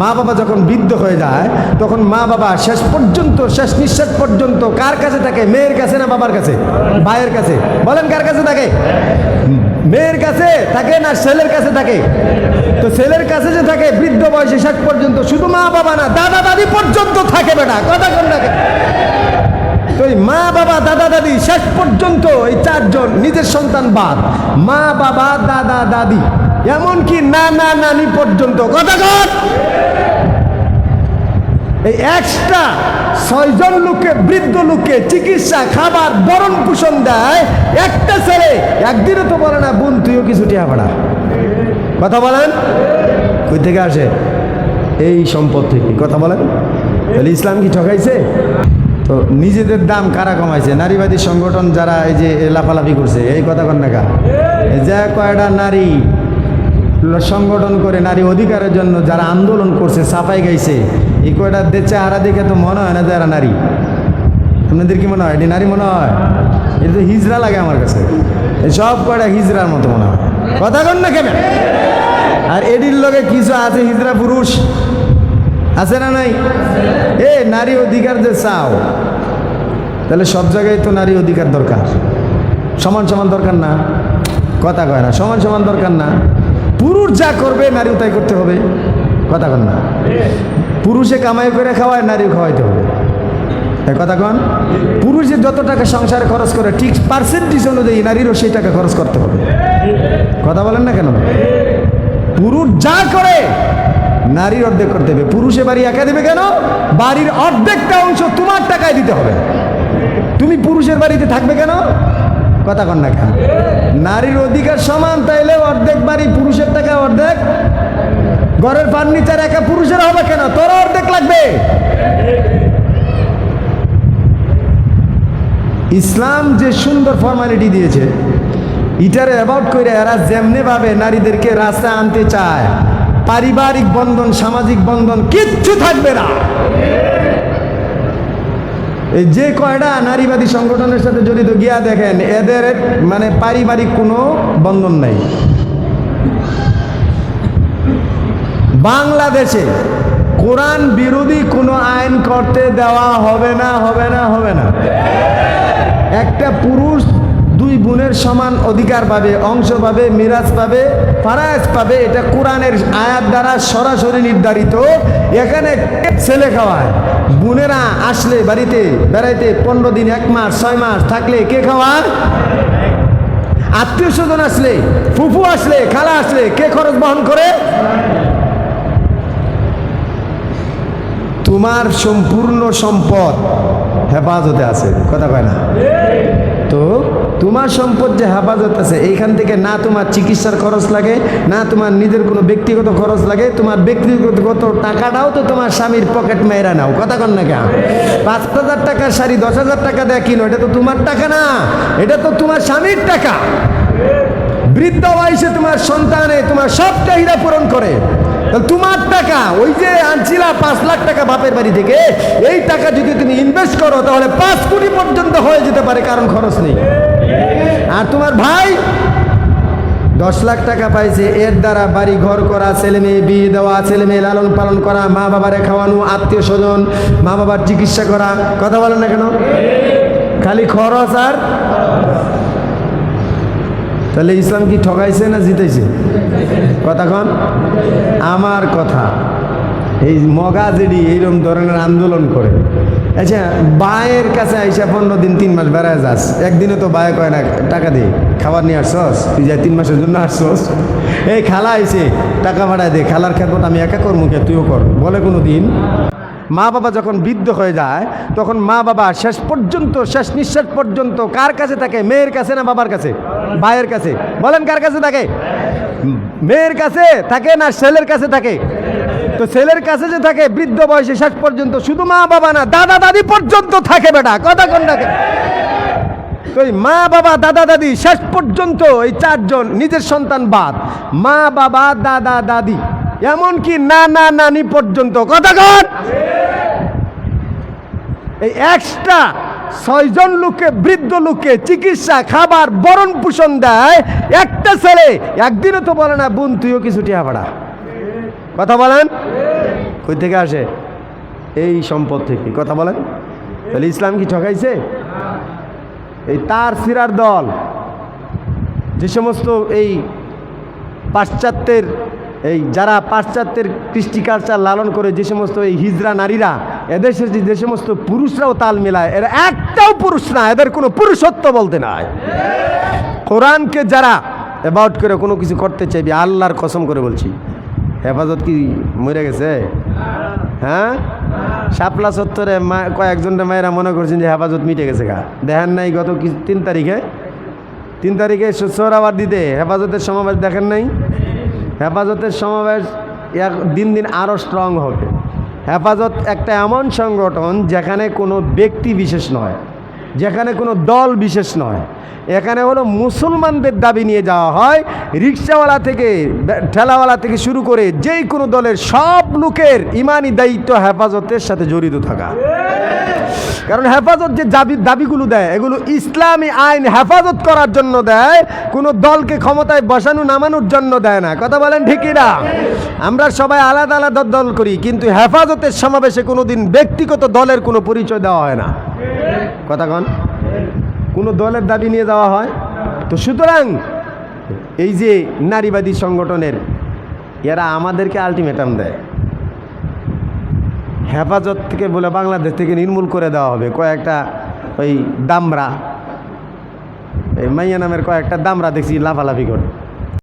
মা বাবা যখন বৃদ্ধ হয়ে যায়, তখন মা বাবা শেষ পর্যন্ত, শেষ নিঃশ্বাস পর্যন্ত কার কাছে থাকে? মেয়ের কাছে না বাবার কাছে? ভাইয়ের কাছে। বলেন কার কাছে থাকে? মেয়ের কাছে থাকে না ছেলের কাছে থাকে? তো ছেলের কাছে যে থাকে, বৃদ্ধ বয়সে শেষ পর্যন্ত শুধু মা বাবা না, দাদা দাদি পর্যন্ত থাকে বেটা। কথা কোন থাকে তো মা বাবা, দাদা দাদি শেষ পর্যন্ত এই চারজন নিজের সন্তান বাদ। মা বাবা, দাদা দাদি। এমনকি না না, নানি পর্যন্ত। কথা কর। এই এক্সট্রা ছয়জন লোককে বৃদ্ধ লোককে চিকিৎসা, খাবার, বরণ পোষণ দেয়। একটা ছেলে, একদিনও তো বলে না, বোন, তুইও কিছু টিয়া ভাড়া কথা বলেন? কই থেকে আসে? এই সম্পদ থেকে। কথা বলেন। তাহলে ইসলাম কি ঠকাইছে? তো নিজেদের দাম কারা কমাইছে? নারীবাদী সংগঠন যারা এই যে লাফালাফি করছে, এই কথা কন না কা? এই যে কয়টা নারী সংগঠন করে নারী অধিকারের জন্য যারা আন্দোলন করছে, সাফাই গাইছে, এই কয়টা দেশে হারা দেখে তো মনে হয় না যারা নারী। আপনাদের কি মনে হয়? এটি নারী মনে হয়? এটা তো হিজড়া লাগে আমার কাছে। সব কয়টা হিজড়ার মতো মনে হয়। কথা কন না কেন? আর এডির লগে কিছু আছে, হিজড়া পুরুষ? আছে না নাই? এ, নারী অধিকার যে চাও, তাহলে সব জায়গায় তো নারী অধিকার দরকার। সমান সমান দরকার না? কথা কয় না, সমান সমান দরকার না? পুরুষ যা করবে, নারীও তাই করতে হবে। কথা কন না। পুরুষে কামাই করে খাওয়ায়, নারীও খাওয়াইতে হবে। কথা কন? পুরুষে যত টাকা সংসারে খরচ করে, ঠিক পার্সেন্টেজ অনুযায়ী নারীরও সেই টাকা খরচ করতে হবে। কথা বলেন না কেন? পুরুষ যা করে, নারীর অর্ধেক করতে হবে। পুরুষে বাড়ি একা দেবে কেন? বাড়ির অর্ধেকটা অংশ তোমার টাকায় দিতে হবে। তুমি পুরুষের বাড়িতে থাকবে কেন? কথা কন না কেন? নারীর অধিকার সমান, তাইলে অর্ধেক বাড়ি পুরুষের টাকা অর্ধেক। ঘরের ফার্নিচার একা পুরুষের হবে কেন? তোর অর্ধেক লাগবে। ইসলাম যে সুন্দর ফর্মালিটি দিয়েছে ইটারে অ্যাবাউট করে এরা যেমনি ভাবে নারীদেরকে রাস্তায় আনতে চায়, পারিবারিক বন্ধন, সামাজিক বন্ধন কিচ্ছু থাকবে না। যে কয়টা নারীবাদী সংগঠনের সাথে জড়িত, গিয়া দেখেন, এদের মানে পারিবারিক কোনো বন্ধন নাই। বাংলাদেশে কোরআন বিরোধী কোনো আইন করতে দেওয়া হবে না হবে না হবে না। একটা পুরুষ দুই বোনের সমান অধিকার পাবে, অংশ পাবে, মিরাজ পাবে ফারাজ পাবে, এটা কোরআনের আয়াত দ্বারা সরাসরি নির্ধারিত। এখানে ছেলে খাওয়ায়? বোনেরা আসলে বাড়িতে বেড়াইতে পনেরো দিন, এক মাস, ছয় মাস থাকলে কে খাওয়ার? আত্মীয় স্বজন আসলে, ফুফু আসলে, খালা আসলে, কে খরচ বহন করে? তোমার সম্পূর্ণ সম্পদ হেফাজতে আছে, কথা কয় না? তোমার সম্পদ যে হেফাজত আছে, এইখান থেকে না তোমার চিকিৎসার খরচ লাগে, না তোমার নিজের কোনো ব্যক্তিগত খরচ লাগে, তোমার ব্যক্তিগত টাকাটাও তো তোমার স্বামীর পকেট মেয়েরা নাও। কথা কন না কেন? পাঁচ হাজার টাকার শাড়ি, দশ হাজার টাকা দেয় কিনো, এটা তো তোমার টাকা না, এটা তো তোমার স্বামীর টাকা। বৃদ্ধ বয়সে তোমার সন্তানে তোমার সব চাহিদা পূরণ করে। তোমার টাকা, ওই যে আনছিলা পাঁচ লাখ টাকা বাপের বাড়ি থেকে, এই টাকা যদি তুমি ইনভেস্ট করো, তাহলে পাঁচ কোটি পর্যন্ত হয়ে যেতে পারে, কারণ খরচ নেই। আর তোমার ভাই? দশ লাখ টাকা পাইছে। এর দ্বারা বাড়ি ঘর করা, ছেলে মেয়ে বিয়ে দেওয়া, ছেলে মেয়ে লালন পালন করা, মা বাবারে খাওয়ানো, আত্মীয় স্বজন, মা বাবার চিকিৎসা করা। কথা বলেন না কেন? খালি খরচ আর? তাহলে ইসলাম কি ঠকাইছে না জিতেছে কথাক্ষণ আমার কথা। এই মগা যেডি এইরকম ধরনের আন্দোলন করে। আচ্ছা বায়ের কাছে আইসা পনেরো দিন, তিন মাস বেড়ায় যাস। একদিনে তো বায়ে কয় না, টাকা দে, খাবার নিয়ে আসছস? তুই যাই তিন মাসের জন্য আসছস? এই খালা আইছে, টাকা ভাড়ায় দে, খালার খেদমত আমি একা কর মুখে তুইও কর, বলে কোনো দিন। মা বাবা যখন বৃদ্ধ হয়ে যায়, তখন মা বাবা শেষ পর্যন্ত, শেষ নিঃশ্বাস পর্যন্ত কার কাছে থাকে? মেয়ের কাছে না বাবার কাছে? ভাইয়ের কাছে। বলেন কার কাছে থাকে? মেয়ের কাছে থাকে না ছেলের কাছে থাকে? তো ছেলের কাছে যে থাকে, বৃদ্ধ বয়সে শেষ পর্যন্ত শুধু মা বাবা না, দাদা দাদি পর্যন্ত থাকে বেটা। কথা কোন থাকে তো মা বাবা, দাদা দাদি শেষ পর্যন্ত এই চারজন নিজের সন্তান বাদ। মা বাবা, দাদা দাদি, এমনকি না নানি পর্যন্ত। কথা কন? এই এক্সট্রা ছয়জন লোককে, বৃদ্ধ লোককে চিকিৎসা, খাবার বরণ পোষণ দেয় একটা ছেলে। একদিনও তো বলে না, বোন, তুইও কিছু টিয়া ভাড়া কথা বলেন? কই থেকে আসে? এই সম্পদ থেকে, কথা বলেন। তাহলে ইসলাম কি ঠকাইছে? এই তার সিরার দল, যে সমস্ত এই পাশ্চাত্যের, এই যারা পাশ্চাত্যের কৃষ্টি কালচার লালন করে, যে সমস্ত এই হিজরা নারীরা, এদেশের যে সমস্ত পুরুষরাও তাল মেলায়, এরা একটাও পুরুষ না, এদের কোনো পুরুষত্ব বলতে নাই। কোরআনকে যারা অ্যাবাউট করে কোনো কিছু করতে চাইবে, আল্লাহর কসম করে বলছি। হেফাজত কি মরে গেছে? হ্যাঁ? শাপলা মা কয়েকজনটা মায়েরা মনে করছেন যে হেফাজত মিটে গেছে গা। দেখেন নাই গত তিন তারিখে? তিন তারিখে সোহরাবাদ দিতে হেফাজতের সমাবেশ দেখেন নাই? হেফাজতের সমাবেশ এক দিন দিন আরও স্ট্রং হবে। হেফাজত একটা এমন সংগঠন যেখানে কোনো ব্যক্তি বিশেষ নয়। যেখানে কোনো দল বিশেষ নয়। এখানে হলো মুসলমানদের দাবি নিয়ে যাওয়া হয়। রিক্সাওয়ালা থেকে, ঠেলাওয়ালা থেকে শুরু করে যেই কোনো দলের সব লোকের ইমানি দায়িত্ব হেফাজতের সাথে জড়িত থাকা। কারণ হেফাজত যে দাবি, দাবিগুলো দেয়, এগুলো ইসলামী আইন হেফাজত করার জন্য দেয়। কোনো দলকে ক্ষমতায় বসানো, নামানোর জন্য দেয় না। কথা বলেন ঠিকই না আমরা সবাই আলাদা আলাদা দল করি, কিন্তু হেফাজতের সমাবেশে কোনো দিন ব্যক্তিগত দলের কোনো পরিচয় দেওয়া হয় না। কথা কন। কোনো দলের দাবি নিয়ে যাওয়া হয়? তো সুতরাং এই যে নারীবাদী সংগঠনের, এরা আমাদেরকে আলটিমেটাম দেয়। হেফাজত থেকে বলে বাংলাদেশ থেকে নির্মূল করে দেওয়া হবে। কয়েকটা ওই দামরা, এই মাইয়া নামের কয়েকটা দামরা দেখছি লাফালাফি করে।